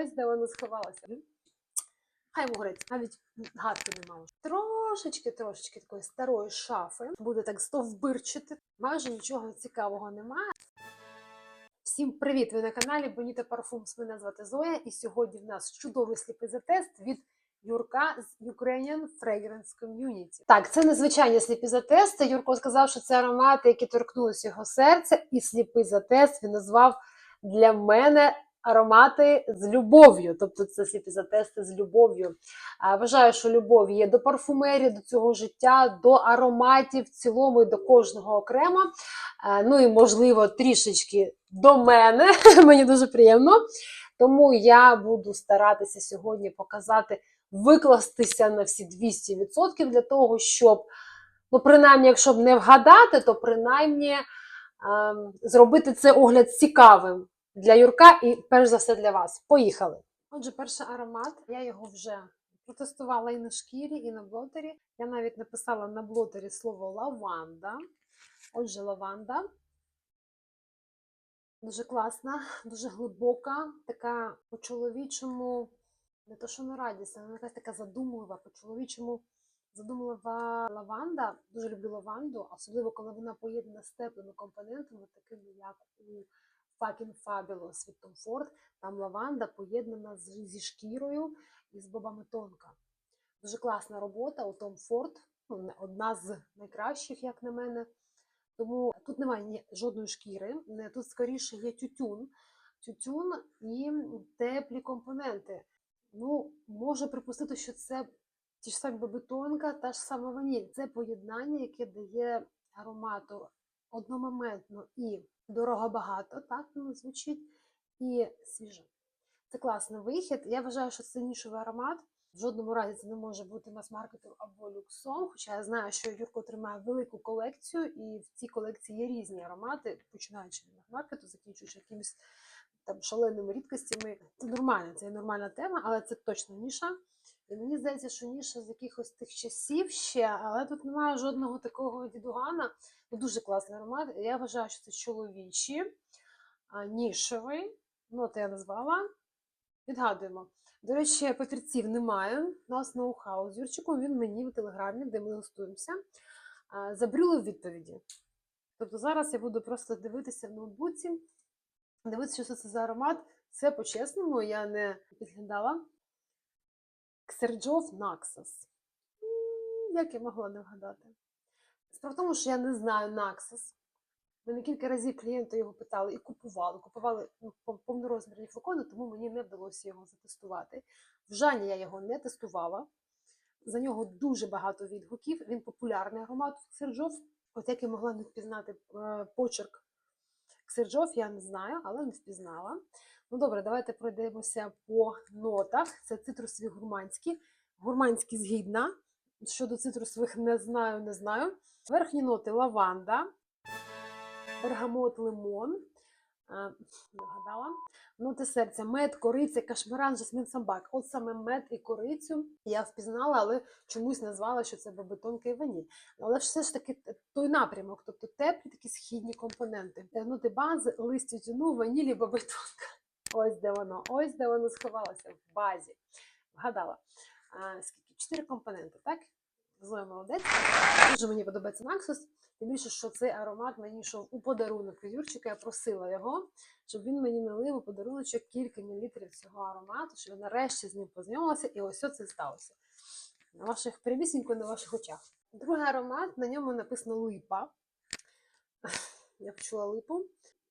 Ось де воно сховалося. Хай йому навіть гадки не мало. Трошечки, трошечки такої старої шафи. Буде так стовбирчити. Майже нічого цікавого немає. Всім привіт! Ви на каналі Боніта Парфумс. Мене звати Зоя, і сьогодні в нас чудовий сліпезатест від Юрка з Ukrainian Fragrance Community. Так, це незвичайні сліпізатести. Юрко сказав, що це аромати, які торкнулися його серця, і сліпий затест він назвав для мене аромати з любов'ю. Тобто це сліпізатести з любов'ю. Вважаю, що любов є до парфумерії, до цього життя, до ароматів в цілому і до кожного окремо. Ну і, можливо, трішечки до мене. Мені дуже приємно. Тому я буду старатися сьогодні показати, викластися на всі 200% для того, щоб, ну, принаймні, якщо б не вгадати, то принаймні ем, зробити цей огляд цікавим для Юрка і, перш за все, для вас. Поїхали! Отже, перший аромат, я його вже протестувала і на шкірі, і на блотері. Я навіть написала на блотері слово лаванда. Отже, лаванда. Дуже класна, дуже глибока, така по-чоловічому, не то, що не радісна, вона якась така задумлива, по-чоловічому задумлива лаванда. Дуже люблю лаванду, особливо коли вона поєднана з теплими компонентами, такими як у Fucking Fabulous від Tom Ford. Там лаванда поєднана зі шкірою і з бобами тонка. Дуже класна робота у Tom Ford, ну, одна з найкращих, як на мене. Тому тут немає жодної шкіри, тут скоріше є тютюн, тютюн і теплі компоненти. Ну, можу припустити, що це ті ж самі бобитонка, та ж сама ваніль. Це поєднання, яке дає аромату одномоментно і дорого багато, так воно звучить, і свіже. Це класний вихід. Я вважаю, що це нішовий аромат. В жодному разі це не може бути мас-маркетом або люксом. Хоча я знаю, що Юрко тримає велику колекцію, і в цій колекції є різні аромати, починаючи від мас-маркету, закінчуючи якимись там шаленими рідкостями. Це нормально, це є нормальна тема, але це точно ніша. Мені здається, що ніша з якихось тих часів ще, але тут немає жодного такого дідугана. Ну, дуже класний аромат. Я вважаю, що це чоловічі, нішевий. Ну, я назвала. Відгадуємо. До речі, папірців немає. У нас ноу-хау з Юрчиком. Він мені в телеграмі, де ми листуємося, а, забрюлив відповіді. Тобто зараз я буду просто дивитися в ноутбуці, дивитися, що це за аромат. Все по-чесному, я не підглядала. Ксерджов Наксас. Як я могла не вгадати? Справа в тому, що я не знаю Наксас. Мене кілька разів клієнти його питали і купували. Купували ну, повнорозмірні флакони, тому мені не вдалося його затестувати. В Жані я його не тестувала. За нього дуже багато відгуків. Він популярний аромат Ксерджов. От як я могла не впізнати е, почерк Ксерджов, я не знаю, але не впізнала. Ну добре, давайте пройдемося по нотах. Це цитрусові гурманські. Гурманські згідна. Щодо цитрусових не знаю, не знаю. Верхні ноти лаванда, бергамот, лимон. е, Не вгадала. Ноти серця, мед, кориця, кашмиран, жасмін, самбак. От саме мед і корицю я впізнала, але чомусь назвала, що це бабитонка і ваніль. Але все ж таки той напрямок, тобто теплі такі східні компоненти. Е, Ноти бази, лист тютюну, ванілі, бабитонка. Ось де воно, ось де воно сховалося в базі. Вгадала. А, скільки? Чотири компоненти, так? Зоя молодець. Дуже мені подобається Наксус. Тим більше, що цей аромат мені йшов у подарунок від Юрчика. Я просила його, щоб він мені налив у подаруночок кілька мілілітрів цього аромату, щоб я нарешті з ним познайомилася, і ось це сталося. На ваших прямісінько на ваших очах. Другий аромат, на ньому написано липа. Я почула липу.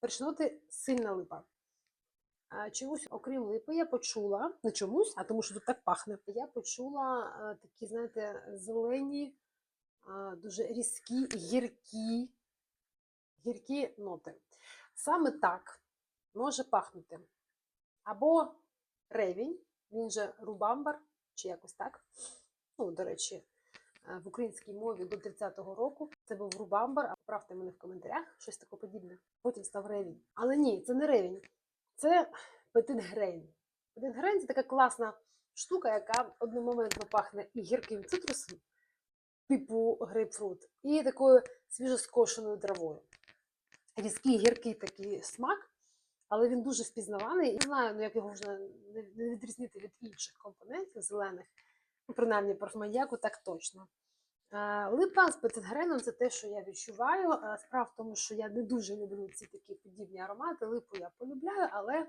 Першноти сильна липа. Чомусь, окрім липи, я почула, не чомусь, а тому що тут так пахне. Я почула е, такі, знаєте, зелені, е, дуже різкі, гіркі, гіркі ноти. Саме так може пахнути або ревінь, він же рубамбар, чи якось так. Ну, до речі, е, в українській мові до 30-го року це був рубамбар, а поправте мене в коментарях, щось таке подібне. Потім став ревінь. Але ні, це не ревінь. Це. Petit Grain – це така класна штука, яка одномоментно пахне і гірким цитрусом, типу грейпфрут, і такою свіжоскошеною травою. Різкий гіркий такий смак, але він дуже впізнаваний. Не знаю, ну як його не не відрізнити від інших компонентів зелених, ну, принаймні парфуманьяку, так точно. Е, Липа з петингреном це те, що я відчуваю. Е, Справа в тому, що я не дуже люблю ці такі подібні аромати. Липу я полюбляю, але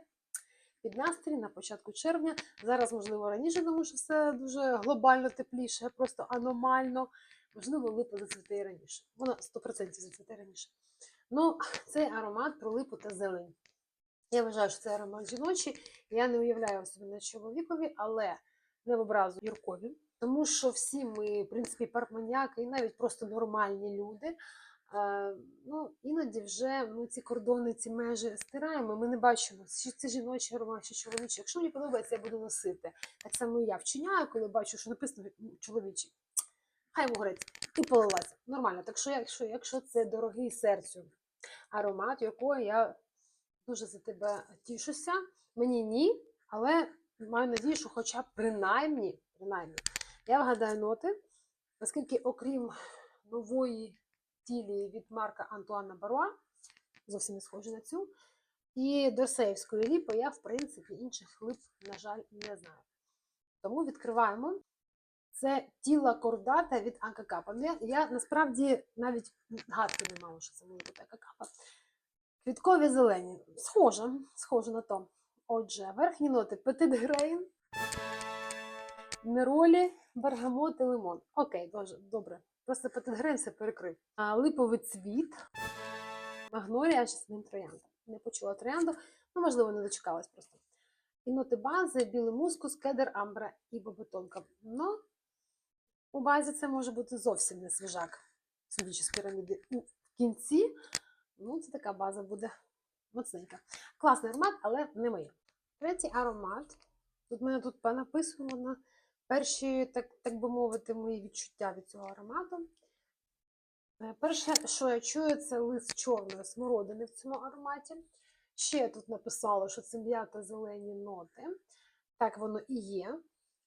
під настрій на початку червня. Зараз, можливо, раніше, тому що все дуже глобально тепліше, просто аномально. Можливо, липа зацвіте раніше. Вона 100% зацвіте раніше. Ну, цей аромат про липу та зелень. Я вважаю, що це аромат жіночий. Я не уявляю собі на чоловікові, але не в образу Юркові. Тому що всі ми, в принципі, паркманіяки і навіть просто нормальні люди. Е, ну, іноді вже ну, ці кордони, ці межі стираємо. Ми не бачимо, чи це жіночий аромат, чи чоловічий. Якщо мені подобається, я буду носити. Так само я вчиняю, коли бачу, що написано «М, чоловічий. Хай горить. І полилася. Нормально. Так що, якщо, якщо це дорогий серцю аромат, якого я дуже за тебе тішуся, мені ні, але маю надію, що хоча б принаймні, принаймні, я вгадаю ноти, оскільки окрім нової тілії від Марка Антуана Баруа, зовсім не схожа на цю, і Дорсеївської ліпи я, в принципі, інших лип, на жаль, не знаю. Тому відкриваємо. Це тіла кордата від Акакапа. Ну, Я, насправді навіть гадки не мала, що це може бути Акакапа. Квіткові зелені. Схоже, схоже на то. Отже, верхні ноти Petit Грейн, Неролі, Бергамот і лимон. Окей, добре. Просто Petit все перекрив. А, липовий цвіт, магнолія, жасмин троянда. Не почула троянду, ну, можливо, не дочекалась просто. І ноти бази, білий мускус, кедр, амбра і бобетонка. Ну, у базі це може бути зовсім не свіжак, судячи з піраміди. У- В кінці, ну, це така база буде моцненька. Класний аромат, але не моє. Третій аромат. Тут мене тут написано на перші, так, так би мовити, мої відчуття від цього аромату. Е, Перше, що я чую, це лист чорної смородини в цьому ароматі. Ще тут написала, що це м'ята зелені ноти. Так воно і є.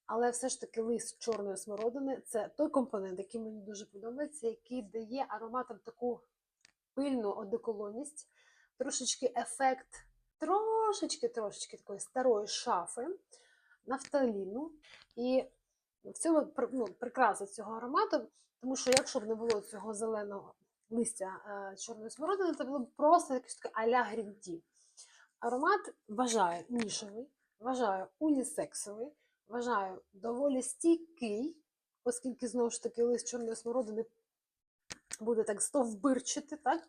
Але все ж таки лист чорної смородини це той компонент, який мені дуже подобається, який дає ароматам таку пильну одеколонність, трошечки ефект, трошечки, трошечки такої старої шафи, нафталіну. І в цьому ну, прикраса цього аромату, тому що якщо б не було цього зеленого листя е, чорної смородини, це було б просто якесь таке а-ля грінті. Аромат вважаю нішевий, вважаю унісексовий, вважаю доволі стійкий, оскільки знову ж таки лист чорної смородини буде так стовбирчити, так?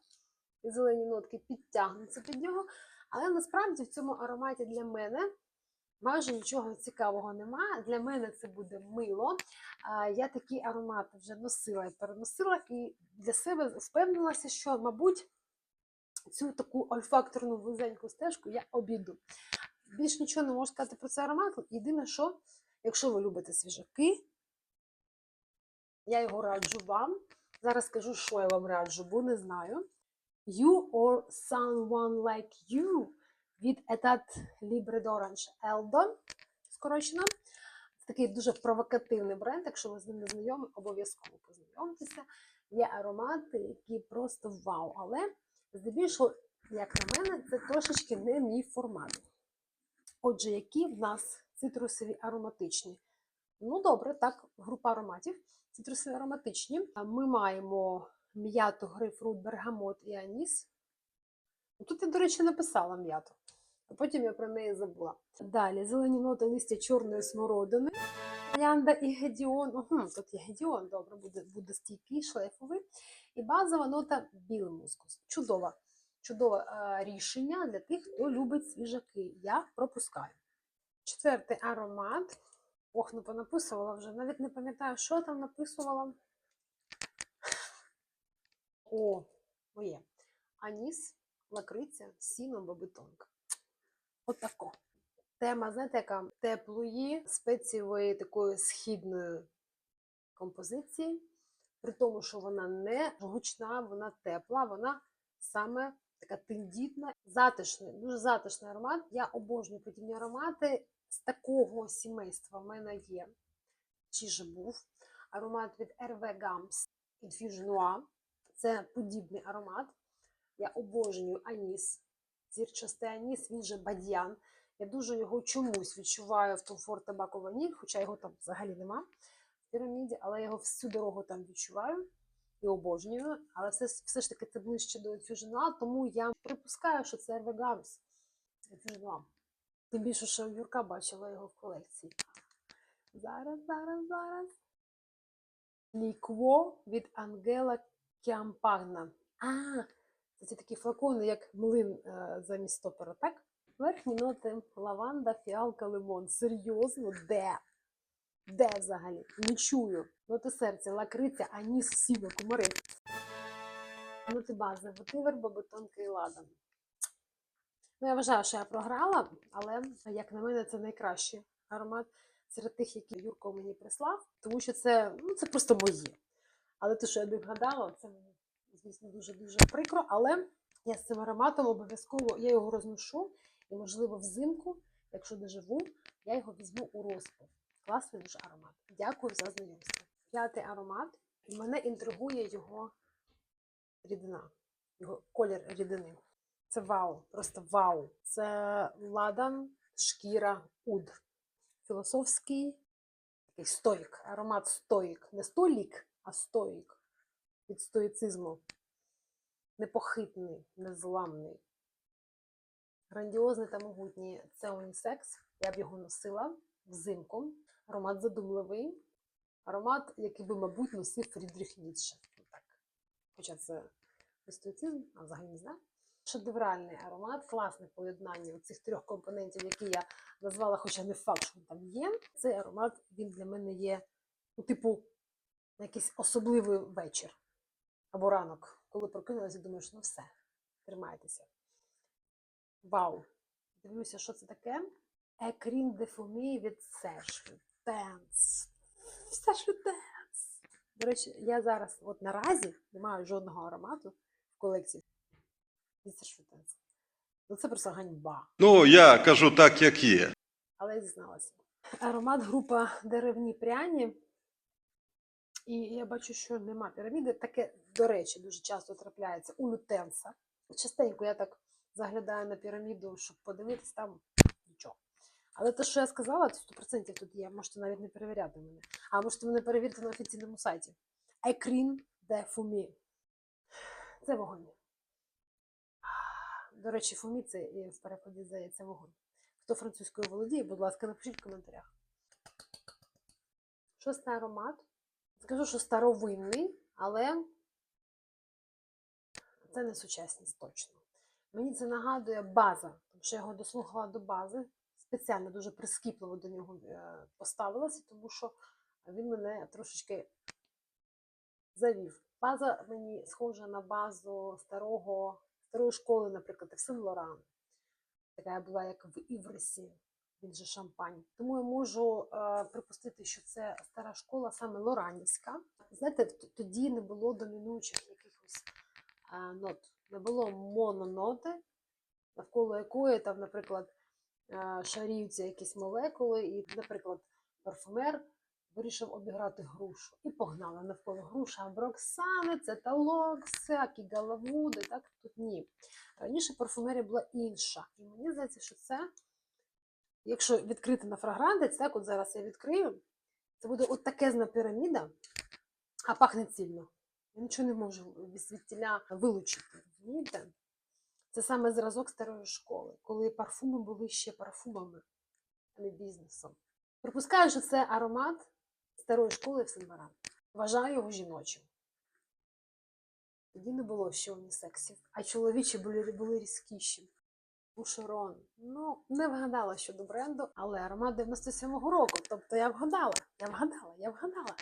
І зелені нотки підтягнуться під нього. Але насправді в цьому ароматі для мене майже нічого цікавого немає. Для мене це буде мило. Я такі аромати вже носила і переносила, і для себе впевнилася, що, мабуть, цю таку ольфакторну вузеньку стежку я обійду. Більш нічого не можу сказати про цей аромат. Єдине, що, якщо ви любите свіжаки, я його раджу вам. Зараз скажу, що я вам раджу, бо не знаю. You or someone like you від Libre d'Orange Eldo, скорочено. Це такий дуже провокативний бренд. Якщо ви з ним не знайомі, обов'язково познайомтеся. Є аромати, які просто вау. Але здебільшого, як на мене, це трошечки не мій формат. Отже, які в нас цитрусові ароматичні? Ну, добре, так, група ароматів. Цитрусові ароматичні. Ми маємо м'яту, грейпфрут, бергамот і аніс. Тут я, до речі, написала м'яту, потім я про неї забула. Далі зелені ноти листя чорної смородини. Янда і гедіон. Угу, тут є гедіон, добре, буде, буде стійкий, шлейфовий. І базова нота білий мускус. Чудова. Чудове рішення для тих, хто любить свіжаки. Я пропускаю. Четвертий аромат. Ох, не понаписувала вже. Навіть не пам'ятаю, що там написувала. О, моє. Аніс, лакриця, сіно, бобитонка. Отако. Тема, знаєте, яка теплої, спецієвої такої східної композиції. При тому, що вона не гучна, вона тепла, вона саме така тендітна, затишний, дуже затишний аромат. Я обожнюю подібні аромати з такого сімейства. В мене є чи же був аромат від RV Gams Infusion Noir. Це подібний аромат. Я обожнюю аніс зірчастий аніс, він же бадьян. Я дуже його чомусь відчуваю в Tom Ford хоча його там взагалі нема в піраміді, але я його всю дорогу там відчуваю і обожнюю. Але все, все ж таки це ближче до Noir, тому я припускаю, що це Ervegamis Infusion Noir. Тим більше, що Юрка бачила його в колекції. Зараз, зараз, зараз. Лікво від Ангела Кіампагна. А, це ці такі флакони, як млин е, замість стопера, так? Верхні ноти лаванда, фіалка, лимон. Серйозно, де? Де взагалі? Не чую. Ноти серця, лакриця, аніс, сіно, кумари. Ноти бази, ветивер, бабетонка і ладан. Ну, я вважаю, що я програла, але, як на мене, це найкращий аромат серед тих, які Юрко мені прислав, тому що це, ну, це просто моє. Але те, що я не вгадала, це мені, звісно, дуже-дуже прикро. Але я з цим ароматом обов'язково я його розношу, і, можливо, взимку, якщо доживу, я його візьму у розпив. Класний дуже аромат. Дякую за знайомство. П'ятий аромат. Мене інтригує його рідина, його колір рідини. Це вау, просто вау. Це ладан, шкіра, уд. Філософський такий стоїк, аромат стоїк. Не столік, а стоїк. Від стоїцизму. Непохитний, незламний. Грандіозний та могутній. Це унісекс. Я б його носила взимку. Аромат задумливий. Аромат, який би, мабуть, носив Фрідріх Ніцше. Так. Хоча це не стоїцизм, а взагалі не знаю. Шедевральний аромат, класне поєднання цих трьох компонентів, які я назвала, хоча не факт, що він там є. Цей аромат він для мене є, ну, типу, на якийсь особливий вечір або ранок, коли прокинулася думаєш, ну все, тримайтеся. Вау! Дивлюся, що це таке. Екрін де фумі від Lutens. Serge Lutens. До речі, я зараз от наразі не маю жодного аромату в колекції від Lutens. Ну це просто ганьба. Ну, я кажу так, як є. але я дізналася. Аромат група деревні пряні. І я бачу, що нема піраміди. Таке, до речі, дуже часто трапляється у лютенса. Частенько я так заглядаю на піраміду, щоб подивитись, там нічого. Але те, що я сказала, це 100% тут є. Можете навіть не перевіряти мене. А можете мене перевірити на офіційному сайті. Екрін де фумі. Це вогонь. До речі, фумі це в перекладі здається вогонь. Хто французькою володіє, будь ласка, напишіть в коментарях. Шостий аромат. Скажу, що старовинний, але це не сучасність точно. Мені це нагадує база, тому що я його дослухала до бази. Спеціально дуже прискіпливо до нього е, поставилася, тому що він мене трошечки завів. База мені схожа на базу старого, старої школи, наприклад, в Сен Лоран. Така була, як в Івресі, він же шампань. Тому я можу е, припустити, що це стара школа, саме Лоранівська. Знаєте, тоді не було домінуючих якихось е, нот, не було мононоти, навколо якої там, наприклад, е, шаріються якісь молекули, і, наприклад, парфумер вирішив обіграти грушу і погнали навколо груша Аброксани, цеталок, всякі галавуди. Так тут ні. Раніше парфумерія була інша. І мені здається, що це, якщо відкрити на фрагрантець, так, от зараз я відкрию, це буде от такезна піраміда, а пахне цільно. Я нічого не можу від звідтіля вилучити. Розумієте? Це саме зразок старої школи, коли парфуми були ще парфумами, а не бізнесом. Припускаю, що це аромат старої школи в Сен-Лоран. Вважаю його жіночим. Тоді не було ще унісексів, а чоловічі були, були різкіші. Бушерон. Ну, не вгадала щодо бренду, але аромат 97-го року. Тобто я вгадала, я вгадала, я вгадала.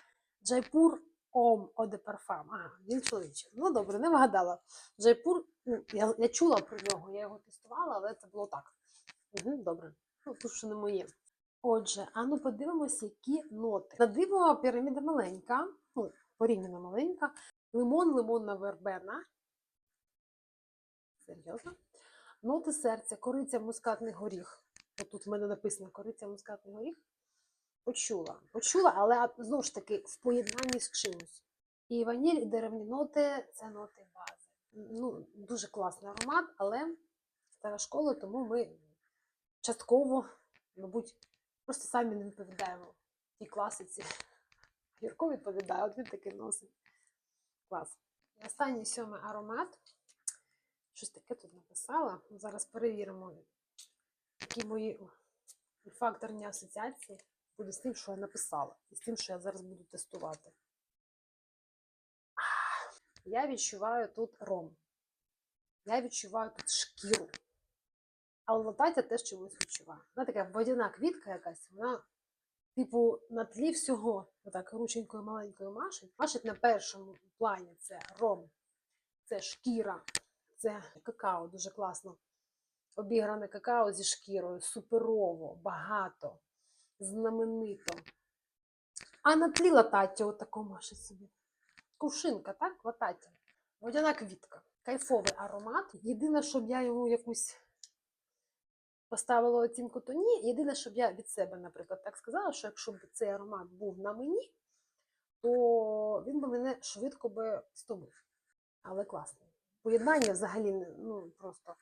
Джайпур Ом Оде Парфам. А, він чоловічий. Ну добре, не вгадала. Джайпур, ну, я, я чула про нього, я його тестувала, але це було так. Угу, добре. Ну, тому що не моє. Отже, а ну подивимось, які ноти. На диво піраміда маленька, ну, порівняно маленька. Лимон, лимонна вербена. Серйозно? Ноти серця, кориця, мускатний горіх. Отут в мене написано кориця, мускатний горіх. Почула. Почула, але знову ж таки в поєднанні з чимось. І ваніль, і деревні ноти це ноти бази. Ну, дуже класний аромат, але стара школа, тому ми частково, мабуть, просто самі не відповідаємо тій класиці. Юрко відповідає, от він таки носить. Клас. І останній сьомий аромат. Щось таке тут написала. Зараз перевіримо, які мої факторні асоціації буде з тим, що я написала, і з тим, що я зараз буду тестувати. Я відчуваю тут ром. Я відчуваю тут шкіру. Але латаття теж чомусь відчуваю. Вона така водяна квітка якась, вона, типу, на тлі всього, отак рученькою маленькою машить. Машить на першому плані це ром, це шкіра, це какао, дуже класно. Обігране какао зі шкірою, суперово, багато, знаменито. А на тлі латаття отако машить собі. Кувшинка, так? Латаття. Водяна квітка. Кайфовий аромат. Єдине, щоб я йому якусь поставила оцінку, то ні. Єдине, щоб я від себе, наприклад, так сказала, що якщо б цей аромат був на мені, то він би мене швидко би стомив. Але класний. Поєднання взагалі ну, просто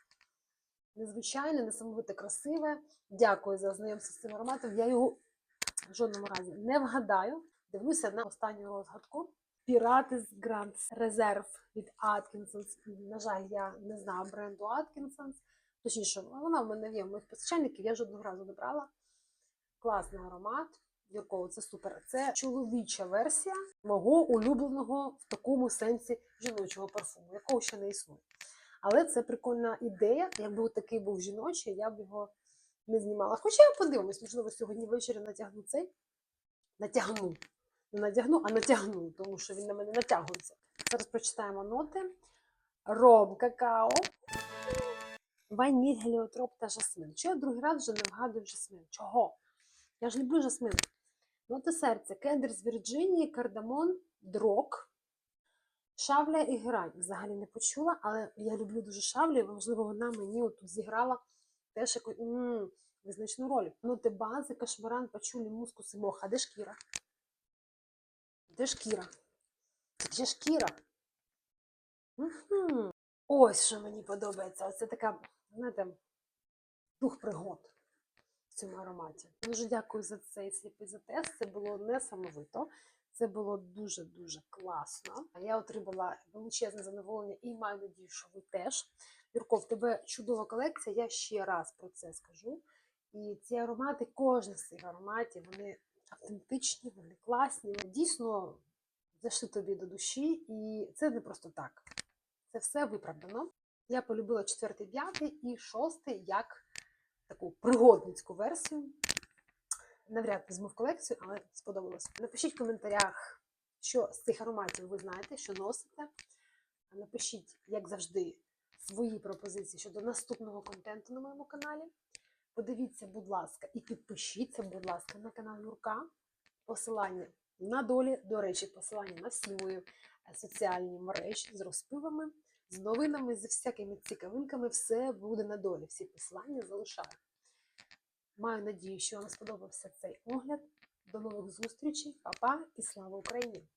незвичайне, несамовите красиве. Дякую за знайомство з цим ароматом. Я його в жодному разі не вгадаю. Дивлюся на останню розгадку. Pirates Grand Reserve від Atkinsons. На жаль, я не знаю бренду Atkinsons. Точніше, вона в мене є моїх постачальників, я жодного разу не брала. Класний аромат. Юрково, це супер. Це чоловіча версія мого улюбленого в такому сенсі жіночого парфуму, якого ще не існує. Але це прикольна ідея. Якби такий був жіночий, я б його не знімала. Хоча подивимось, можливо, сьогодні ввечері натягну цей. Натягну. Не надягну, а натягну, тому що він на мене натягується. Зараз прочитаємо ноти. Ром, какао, ваніль, геліотроп та жасмин. Чи я другий раз вже не вгадую жасмин? Чого? Я ж люблю жасмин. Ноти серця, кендер з Вірджинії, кардамон, дрок, шавля і грань. Взагалі не почула, але я люблю дуже шавлю, можливо, вона мені отут зіграла теж якусь визначну роль. Ноти бази, кашмаран, пачулі, мускус і мох. А де шкіра? Де шкіра? Є шкіра. Мгм. Ось що мені подобається. Оце така, знаєте, дух пригод в цьому ароматі. Дуже дякую за цей сліпий затест. Це було несамовито. Це було дуже-дуже класно. Я отримала величезне задоволення і маю надію, що ви теж. Юрко, в тебе чудова колекція, я ще раз про це скажу. І ці аромати, кожен з цих ароматів, вони автентичні, вони класні, дійсно зайшли тобі до душі, і це не просто так. Це все виправдано. Я полюбила четвертий, п'ятий і шостий як таку пригодницьку версію. Навряд візьму в колекцію, але сподобалось. Напишіть в коментарях, що з цих ароматів ви знаєте, що носите. Напишіть, як завжди, свої пропозиції щодо наступного контенту на моєму каналі. Подивіться, будь ласка, і підпишіться, будь ласка, на канал Юрка. Посилання на долі, до речі, посилання на всі мої е, соціальні мережі з розпивами, з новинами, з всякими цікавинками. Все буде на долі. Всі посилання залишаю. Маю надію, що вам сподобався цей огляд. До нових зустрічей, Па-па і слава Україні!